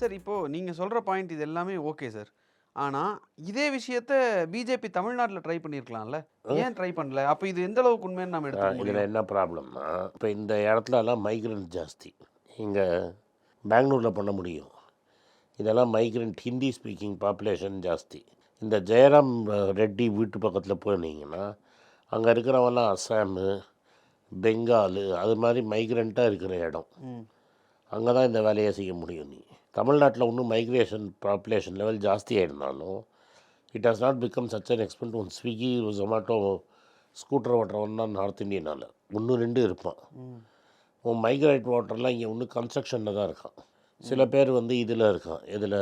Sir இப்போது நீங்கள் சொல்கிற பாயிண்ட் இது எல்லாமே ஓகே சார். ஆனால் இதே விஷயத்த பிஜேபி தமிழ்நாட்டில் ட்ரை பண்ணியிருக்கலாம்ல ஏன் ட்ரை பண்ணல? அப்போ இது எந்த அளவுக்கு உண்மைன்னு நம்ம எடுத்துக்க இதில் என்ன ப்ராப்ளம்னா இப்போ இந்த இடத்துலலாம் மைக்ரண்ட் ஜாஸ்தி. இங்கே பெங்களூரில் பண்ண முடியும். இதெல்லாம் மைக்ரண்ட் ஹிந்தி ஸ்பீக்கிங் பாப்புலேஷன் ஜாஸ்தி. இந்த ஜெயராம் ரெட்டி வீட்டு பக்கத்தில் போனீங்கன்னா அங்கே இருக்கிறவங்கலாம் அஸ்ஸாமு பெங்காலு அது மாதிரி மைக்ரண்ட்டாக இருக்கிற இடம். அங்கே தான் இந்த வேலையை செய்ய முடியும் நீ. தமிழ்நாட்டில் இன்னும் மைக்ரேஷன் பாப்புலேஷன் லெவல் ஜாஸ்தியாக இருந்தாலும் it has not become such an extent one Swiggy Zomato scooter ஓட்டுறவன் தான் நார்த் இந்தியனால் ஒன்று ரெண்டு இருப்பான். உன் மைக்ரேட் வாட்டர்லாம் இங்கே ஒன்று கன்ஸ்ட்ரக்ஷனில் தான் இருக்கான். சில பேர் வந்து இதில் இருக்கான். இதில்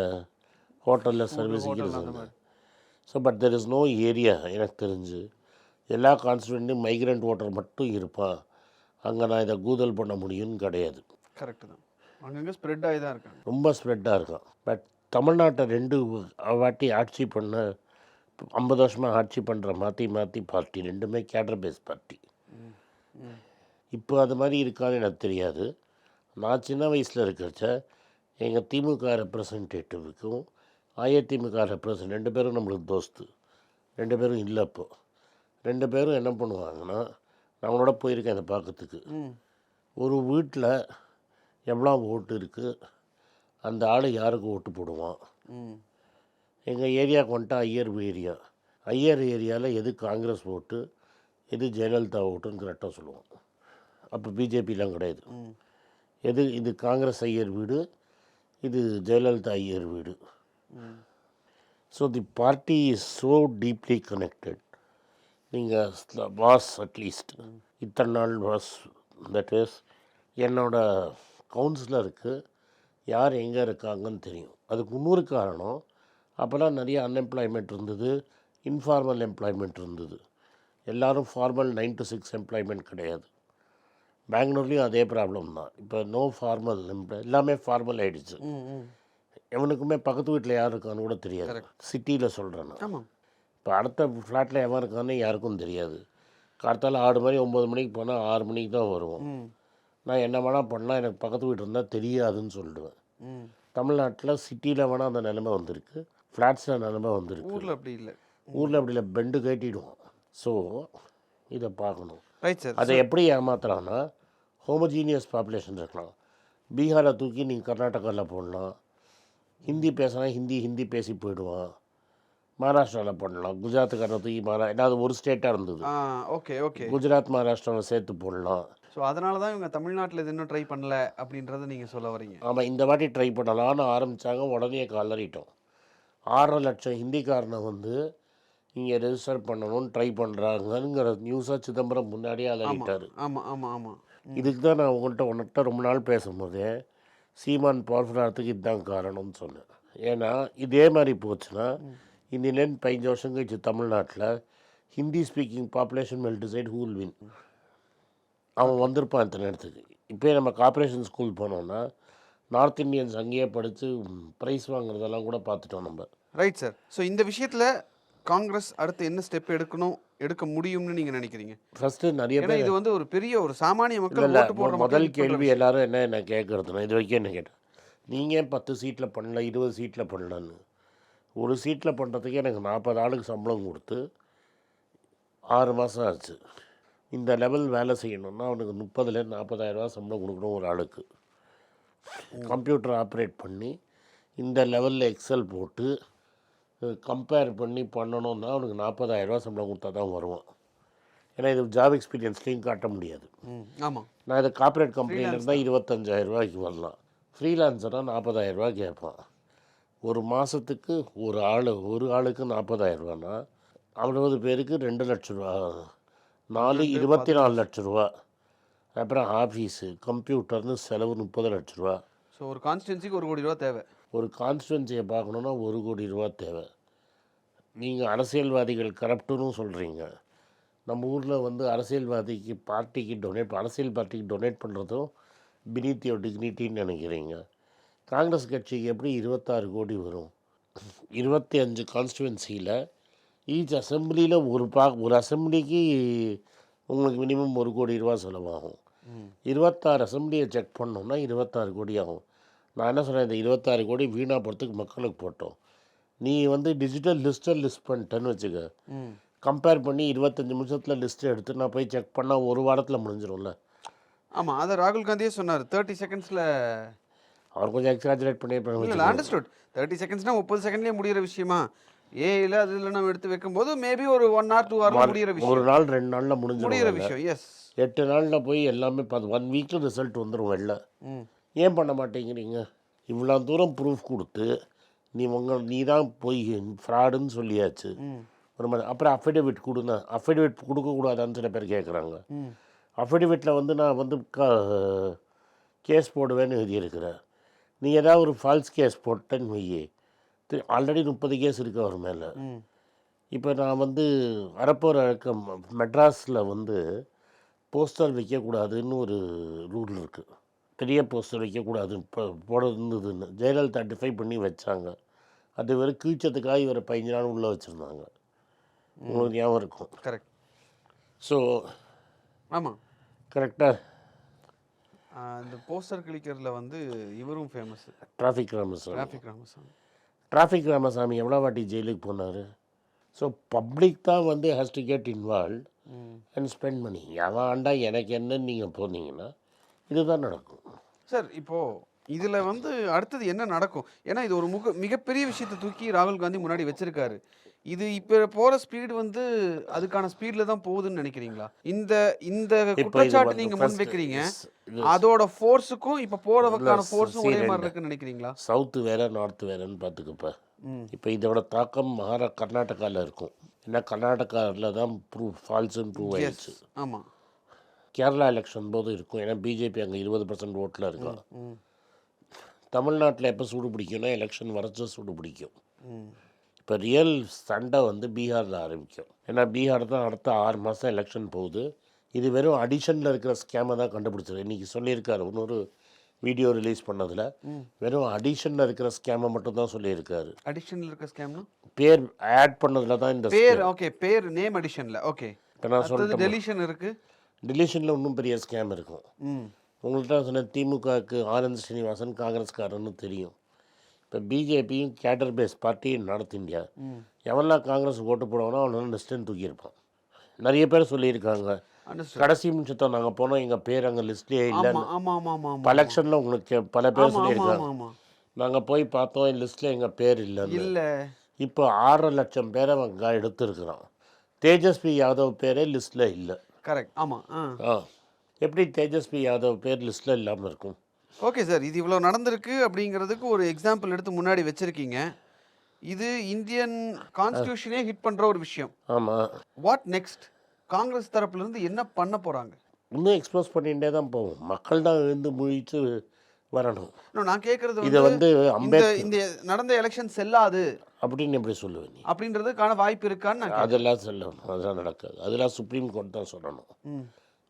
ஹோட்டலில் சர்வீஸ் hotel அந்த மாதிரி. So but there is no area எனக்கு தெரிஞ்சு எல்லா கான்ஸ்டியூண்ட்லையும் மைக்ரண்ட் வாட்டர் மட்டும் இருப்பான். அங்கே நான் இதை கூதல் பண்ண முடியும்னு கிடையாது. கரெக்டு தான். அங்கங்கே ஸ்ப்ரெட் ஆகி தான் இருக்காங்க. ரொம்ப ஸ்ப்ரெட்டாக இருக்கும். பட் தமிழ்நாட்டை ரெண்டு வாட்டி ஆட்சி பண்ண ஐம்பது வருஷமாக ஆட்சி பண்ணுற மாற்றி மாற்றி பார்ட்டி ரெண்டுமே கேடர் பேஸ் பார்ட்டி இப்போ அது மாதிரி இருக்கான்னு எனக்கு தெரியாது. நான் சின்ன வயசில் இருக்கிறச்ச எங்கள் திமுக ரெப்ரசன்டேட்டிவுக்கும் அதிமுக ரெப்ரசன்ட் ரெண்டு பேரும் நம்மளுக்கு தோஸ்து. ரெண்டு பேரும் இல்லை இப்போ. ரெண்டு பேரும் என்ன பண்ணுவாங்கன்னா நான் அவங்களோட போயிருக்கேன் அதை பார்க்கறதுக்கு. ஒரு வீட்டில் எவ்வளோ ஓட்டு இருக்குது அந்த ஆள் யாருக்கு ஓட்டு போடுவான்? எங்கள் ஏரியாவுக்கு வந்துட்டா ஐயர் ஏரியா. ஐயர் ஏரியாவில் எது காங்கிரஸ் ஓட்டு எது ஜெயலலிதா ஓட்டுன்னு கரெக்டாக சொல்லுவோம் அப்போ பிஜேபிலாம் கிடையாது. எது இது காங்கிரஸ் ஐயர் வீடு இது ஜெயலலிதா ஐயர் வீடு. So the party is so deeply connected நீங்கள் வாஸ் அட்லீஸ்ட் இத்தனை நாள் வாஸ் தட் இஸ் என்னோட கவுன்சிலருக்கு யார் எங்கே இருக்காங்கன்னு தெரியும். அதுக்கு இன்னொரு காரணம் அப்போல்லாம் நிறைய அன்எம்ப்ளாய்மெண்ட் இருந்தது இன்ஃபார்மல் எம்ப்ளாய்மெண்ட் இருந்தது. எல்லாரும் formal nine to six employment கிடையாது. பெங்களூர்லேயும் அதே ப்ராப்ளம் தான். இப்போ நோ ஃபார்மல் எம்ப்ளாய் எல்லாமே ஃபார்மல் ம் எவனுக்குமே பக்கத்து வீட்டில் யார் இருக்கான்னு கூட தெரியாது. சிட்டியில் சொல்கிறேன் நான். ஆமாம் இப்போ அடுத்த ஃப்ளாட்டில் எவன் இருக்கான்னு யாருக்கும் தெரியாது. கார்த்தால ஆறு மணி ஒம்பது மணிக்கு போனால் ஆறு மணிக்கு தான் வருவோம். நான் என்ன வேணால் பண்ணலாம் எனக்கு பக்கத்து வீட்டு இருந்தால் தெரியாதுன்னு சொல்லிடுவேன் தமிழ்நாட்டில் சிட்டியில் வேணால் அந்த நிலைமை வந்திருக்கு. ஃப்ளாட்ஸில் நிலைமை வந்திருக்கு. ஊரில் அப்படி இல்லை. ஊரில் அப்படி இல்லை. பெண்டு கட்டிடுவோம். ஸோ இதை பார்க்கணும். ரைட் சார் அதை எப்படி ஏமாத்துறான்னா ஹோமோஜீனியஸ் பாப்புலேஷன் இருக்கலாம். பீகாரை தூக்கி நீங்கள் கர்நாடகாவில் போடலாம். ஹிந்தி பேசினா ஹிந்தி ஹிந்தி பேசி போயிடுவான். மகாராஷ்டிராவில் போடலாம். குஜராத்துக்காரரை தூக்கி மகா ஏதாவது ஒரு ஸ்டேட்டாக இருந்தது. ஓகே ஓகே குஜராத் மகாராஷ்டிராவில் சேர்த்து போடலாம். ஸோ அதனால தான் இவங்க தமிழ்நாட்டில் இது இன்னும் ட்ரை பண்ணல அப்படின்றத நீங்கள் சொல்ல வரீங்க. ஆமாம் இந்த வாட்டி ட்ரை பண்ணலாம்னு ஆரம்பித்தாங்க உடனே கலறிட்டோம் ஆறரை லட்சம் ஹிந்திக்காரனை வந்து இங்கே ரெஜிஸ்டர் பண்ணணும்னு ட்ரை பண்ணுறாங்கங்கிற நியூஸாக சிதம்பரம் முன்னாடியே அலறிட்டார். ஆமாம் ஆமாம் ஆமாம் இதுக்கு தான் நான் உங்கள்கிட்ட உன்கிட்ட ரொம்ப நாள் பேசும்போதே சீமான் பவர்ஃபுல்லாகிறதுக்கு இதுதான் காரணம்னு சொன்னேன். ஏன்னா இதே மாதிரி போச்சுன்னா இன்னிலேருந்து பதினஞ்சு வருஷம் கழிச்சு தமிழ்நாட்டில் Hindi speaking population will decide who will win அவன் வந்திருப்பான் இத்தனை இடத்துக்கு இப்போயே நம்ம கார்ப்பரேஷன் ஸ்கூல் போனோம்னா நார்த் இந்தியன்ஸ் அங்கேயே படித்து ப்ரைஸ் வாங்குறதெல்லாம் கூட பார்த்துட்டோம் நம்ம. ரைட் சார் ஸோ இந்த விஷயத்தில் காங்கிரஸ் அடுத்து என்ன ஸ்டெப் எடுக்கணும் எடுக்க முடியும்னு நீங்கள் நினைக்கிறீங்க? ஃபஸ்ட்டு நிறைய பேர் இது வந்து ஒரு பெரிய ஒரு சாமானிய மக்கள் ஓட்டு போடுற முதல் கேள்வி எல்லாரும் என்ன என்ன கேட்குறதுனா இது வரைக்கும் என்ன கேட்டேன்? நீங்கள் ஏன் பத்து சீட்டில் பண்ணல இருபது சீட்டில் பண்ணலன்னு? ஒரு சீட்டில் பண்ணுறதுக்கே எனக்கு நாற்பது ஆளுக்கு சம்பளம் கொடுத்து ஆறு மாதம் ஆச்சு. இந்த லெவல் வேலை செய்யணும்னா அவனுக்கு முப்பதுலேருந்து நாற்பதாயிரரூவா சம்பளம் கொடுக்கணும் ஒரு ஆளுக்கு. கம்ப்யூட்டர் ஆப்ரேட் பண்ணி இந்த லெவலில் எக்ஸல் போட்டு கம்பேர் பண்ணி பண்ணணும்னா அவனுக்கு நாற்பதாயிரரூவா சம்பளம் கொடுத்தா தான் வருவான். ஏன்னா இது ஜாப் எக்ஸ்பீரியன்ஸ்லேயும் காட்ட முடியாது. ஆமாம் நான் இதை கார்ப்பரேட் கம்பெனியில் இருந்தால் இருபத்தஞ்சாயிரம் ரூபாய்க்கு வரலாம். ஃப்ரீலான்சராக நாற்பதாயிரம் ரூபாய் கேட்பான். ஒரு மாதத்துக்கு ஒரு ஆள் ஒரு ஆளுக்கு நாற்பதாயிரம் ரூபான்னா அறுபது பேருக்கு ரெண்டு லட்ச ரூபா. நாலு இருபத்தி நாலு லட்ச ரூபா. அப்புறம் ஆஃபீஸு கம்ப்யூட்டர்னு செலவு முப்பது லட்ச ரூபா. ஸோ ஒரு கான்ஸ்டியூன்சிக்கு ஒரு கோடி ரூபா தேவை. ஒரு கான்ஸ்டுவன்சியை பார்க்கணுன்னா ஒரு கோடி ரூபா தேவை. நீங்கள் அரசியல்வாதிகள் கரப்டுன்னு சொல்கிறீங்க நம்ம ஊரில் வந்து அரசியல்வாதிக்கு பார்ட்டிக்கு டொனேட் அரசியல் பார்ட்டிக்கு டொனேட் பண்ணுறதும் பினித் யோர் டிக்னிட்டின்னு நினைக்கிறீங்க. காங்கிரஸ் கட்சிக்கு எப்படி இருபத்தாறு கோடி வரும்? இருபத்தி அஞ்சு கான்ஸ்டுவன்சியில் ஈச் அசம்பிளியில் ஒரு பா ஒரு அசம்பிளிக்கு உங்களுக்கு மினிமம் ஒரு கோடி ரூபா செலவாகும். இருபத்தாறு அசம்பிளியை செக் பண்ணோம்னா இருபத்தாறு கோடி ஆகும். நான் என்ன சொன்னேன் இந்த இருபத்தாறு கோடி வீணாக போகிறதுக்கு மக்களுக்கு போட்டோம். நீ வந்து டிஜிட்டல் லிஸ்ட்டை லிஸ்ட் பண்ணிட்டேன்னு வச்சுக்க. கம்பேர் பண்ணி இருபத்தஞ்சி நிமிஷத்தில் லிஸ்ட்டு எடுத்து நான் போய் செக் பண்ணால் ஒரு வாரத்தில் முடிஞ்சிடும்ல ஆமாம் அதை ராகுல் காந்தியே சொன்னார். தேர்ட்டி செகண்ட்ஸில் அவர் கொஞ்சம் எக்ஸாஜரேட் பண்ணியிருப்பாங்க அண்டர்ஸ்டுட் தேர்ட்டி செகண்ட்ஸ்னால் முப்பது செகண்ட்லேயே முடியிற விஷயமா? ஏயில் அதில் நம்ம எடுத்து வைக்கும்போது மேபி ஒரு ஒன் ஆர் டூ ஹவரில் முடியிற ஒரு விஷயம் நாள் ரெண்டு நாளில் முடியிற முடிஞ்சிடும் விஷயம் எஸ் எட்டு நாளில் போய் எல்லாமே பார்த்து ஒன் வீக்கில் ரிசல்ட் வந்துடும் வெளில. ஏன் பண்ண மாட்டேங்கிறீங்க? இவ்வளோ தூரம் ப்ரூஃப் கொடுத்து நீ உங்கள் நீ தான் போய் ஃப்ராடுன்னு சொல்லியாச்சு. ஒரு மாதிரி அப்புறம் அஃபிடவிட் கொடுங்க. அஃபிடவிட் கொடுக்கக்கூடாதான்னு சில பேர் கேட்குறாங்க அஃபிடவிட்டில் வந்து நான் வந்து க கேஸ் போடுவேன்னு எழுதியிருக்கிறேன். நீ ஏதாவது ஒரு ஃபால்ஸ் கேஸ் போட்டேன்னு வையே. ஆல்ரெடி முப்பது கேஸ் இருக்கு அவர் மேலே. இப்போ நான் வந்து அரப்போர் அழக்கம் மெட்ராஸில் வந்து போஸ்டர் வைக்கக்கூடாதுன்னு ஒரு ரூல் இருக்குது பெரிய போஸ்டர் வைக்கக்கூடாது இப்போ போட இருந்ததுன்னு ஜெயலலிதா டிஃபை பண்ணி வச்சாங்க. அது வெறும் கீழ்ச்சத்துக்காக இவரை பதினஞ்சு நாள் உள்ளே வச்சுருந்தாங்க. உங்களுக்கு ஞாபகம் இருக்கும். கரெக்ட். ஸோ ஆமாம் கரெக்டாக இந்த போஸ்டர் கிளிக்கிறதுல வந்து இவரும் famous traffic Ramasamy. Traffic Ramasamy. Traffic Ramasamy எவ்வளோ வாட்டி ஜெயிலுக்கு போனார்? ஸோ பப்ளிக் தான் வந்து has to get involve and spend பண்ணி அவன் ஆண்டா எனக்கு என்னன்னு நீங்கள் போனீங்கன்னா இதுதான் நடக்கும். சார் இப்போது இதுல வந்து அடுத்தது என்ன நடக்கும்? ஏன்னா இது ஒரு முக மிகப்பெரிய விஷயத்தை தூக்கி ராகுல் காந்தி முன்னாடி வச்சிருக்காரு. இது இப்போ போற ஸ்பீடு வந்து அதுக்கான ஸ்பீட்ல தான் போகுதுன்னு நினைக்கிறீங்களா? இந்த இந்த குற்றச்சாட்டு நீங்க முன் வைக்கிறீங்க அதோட ஃபோர்ஸுக்கும் இப்போ போறதுக்கான ஃபோர்ஸும் ஒரே மாதிரி. இருக்குன்னு நினைக்கிறீங்களா? சவுத்து வேற நார்த்து வேறன்னு பார்த்துக்கப்ப. ம். இப்போ இதோட தாக்கம் மகாரா கர்நாடகாவில் இருக்கும். ஏன்னா கர்நாடகாவில் தான் ப்ரூவ் ஃபால்ஸுன்னு ப்ரூவ் ஆயிடுச்சு. ஆமா. கேரளா எலெக்ஷன் போது இருக்கும். ஏன்னா பிஜேபி அங்கே இருபது பர்சன்ட் ஓட்டில் இருக்கும் தமிழ்நாட்டில் எப்போ சூடு பிடிக்கும்னா எலெக்ஷன் வரைச்சா சூடு பிடிக்கும். இப்போ ரியல் சண்டை வந்து பீகாரில் ஆரம்பிக்கும். ஏன்னா பீகார் தான் அடுத்த ஆறு மாதம் எலெக்ஷன் போகுது. இது வெறும் அடிஷனில் இருக்கிற ஸ்கேமை தான் கண்டுபிடிச்சது. இன்றைக்கி சொல்லியிருக்காரு. இன்னொரு வீடியோ ரிலீஸ் பண்ணதில் வெறும் அடிஷனில் இருக்கிற ஸ்கேமை மட்டும் தான் சொல்லியிருக்காரு. அடிஷனில் இருக்க ஸ்கேம்னா பேர் ஆட் பண்ணதில் தான் இந்த பேர் ஓகே பேர் நேம் அடிஷன்ல ஓகே இப்போ நான் சொல்லிட்டேன் டெலிஷன் இருக்கு. டெலிஷனில் இன்னும் பெரிய ஸ்கேம் இருக்கும். உங்கள்கிட்ட சொன்ன திமுகவுக்கு ஆனந்த் ஸ்ரீனிவாசன் காங்கிரஸ்காரன்னு தெரியும். இப்போ பிஜேபியும் cadre base party north India. ம். எவன்லாம் காங்கிரஸ் ஓட்டு போடுவானோ அவனால லிஸ்ட்டுன்னு தூக்கியிருப்பான். நிறைய பேர் சொல்லியிருக்காங்க. கடைசி நிமிஷத்தை நாங்கள் போனோம் எங்கள் பேர் அங்கே லிஸ்ட்லேயே ஆமா பல எலெக்ஷனில் உங்களுக்கு பல பேர் சொல்லியிருக்காங்க. நாங்கள் போய் பார்த்தோம் லிஸ்ட்டில் எங்கள் பேர் இல்லைன்னு. இல்ல. இப்போ ஆறரை லட்சம் பேரை அவங்க எடுத்துருக்குறான். தேஜஸ்வி யாதவ் பேரே லிஸ்ட்டில் இல்லை. கரெக்ட் ஆமா ஆ. ஆ. எப்படி தேஜஸ்வி யாதவ் பேர் லிஸ்ட்டில் இல்லாமல் இருக்கும்? ஓகே சார் இது இவ்வளோ நடந்திருக்கு அப்படிங்கிறதுக்கு ஒரு எக்ஸாம்பிள் எடுத்து முன்னாடி வச்சிருக்கீங்க. இது இந்தியன் கான்ஸ்டியூஷனே ஹிட் பண்ற ஒரு விஷயம். ஆமாம் வாட் நெக்ஸ்ட் காங்கிரஸ் தரப்புல இருந்து என்ன பண்ண போறாங்க? இன்னும் எக்ஸ்போஸ் பண்ணிகிட்டே தான் போவோம். மக்கள் தான் எழுந்து முழிச்சு வரணும். நான் கேட்கறது இதை வந்து இந்த நடந்த எலெக்ஷன் செல்லாது. அப்படின்னு எப்படி சொல்லுவேன் அப்படின்றதுக்கான வாய்ப்பு இருக்கான்னு. அதெல்லாம் சொல்லணும். அதெல்லாம் நடக்காது. அதெல்லாம் சுப்ரீம் கோர்ட் தான் சொல்லணும்.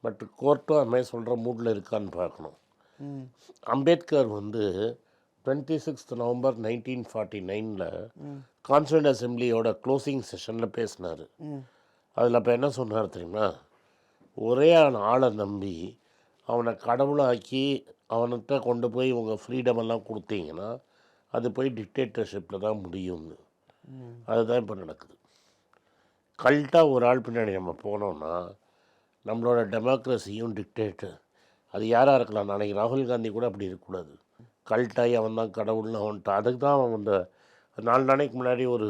பட் கோர்ட்டும் அது மாதிரி சொல்கிற மூடில் இருக்கான்னு பார்க்கணும். அம்பேத்கர் வந்து twenty sixth November nineteen forty நைனில் ம். கான்ஸ்டியூண்ட் அசெம்பிளியோட க்ளோசிங் செஷனில் பேசினார். அதில் அப்போ என்ன சொன்னார் தெரியுமா? ஒரே ஆள் நம்பி அவனை கடவுளாக்கி அவன்கிட்ட கொண்டு போய் உங்கள் ஃப்ரீடம் எல்லாம் கொடுத்தீங்கன்னா அது போய் டிக்டேட்டர்ஷிப்பில் தான் முடியும்னு. அதுதான் இப்போ நடக்குது. கல்ட்டாக ஒரு ஆள் பின்னாடி நம்ம போனோம்னா நம்மளோட டெமோக்ரஸியும் டிக்டேட்டர் அது யாராக இருக்கலாம் நாளைக்கு ராகுல் காந்தி கூட அப்படி இருக்கக்கூடாது கல்ட்டாகி அவன் தான் கடவுள்னு அவன்ட்டு அதுக்கு தான் அவன் அந்த நாலு நாளைக்கு முன்னாடி ஒரு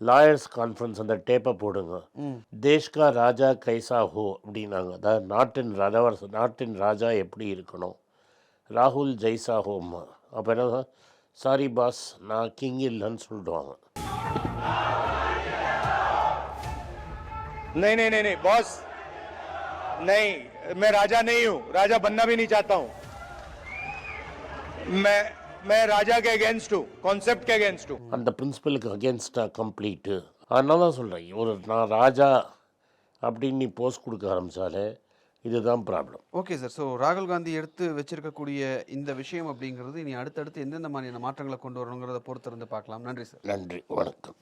லாயர்ஸ் கான்ஃபரன்ஸ் அந்த டேப்பை போடுங்க ம் தேஷ்கா ராஜா கைசா ஹோ அப்படின்னாங்க அதாவது நாட்டின் ரதவர் நாட்டின் ராஜா எப்படி இருக்கணும் ராகுல் ஜெய்சா ஹோம்மா அப்போ என்ன சாரி பாஸ் நான் கிங் இல்லைன்னு சொல்லிடுவாங்க नहीं नहीं नहीं नहीं बॉस नहीं मैं राजा नहीं हूं राजा बनना भी नहीं चाहता हूं मैं मैं राजा के अगेंस्ट हूं कॉन्सेप्ट के अगेंस्ट हूं அந்த பிரின்சிபலுக்கு அகேன்ஸ்டாக கம்ப்ளீட்டு அதனால தான் சொல்கிறேன் ஒரு நான் ராஜா அப்படின்னு நீ போஸ்ட் கொடுக்க ஆரம்பித்தாலே இதுதான் ப்ராப்ளம் ஓகே சார் ஸோ ராகுல் காந்தி எடுத்து வச்சிருக்கக்கூடிய இந்த விஷயம் அப்படிங்கிறது இனி அடுத்தடுத்து எந்தெந்த மாதிரியான மாற்றங்களை கொண்டு வரணுங்கிறத பொறுத்திருந்து பார்க்கலாம் நன்றி சார் நன்றி வணக்கம்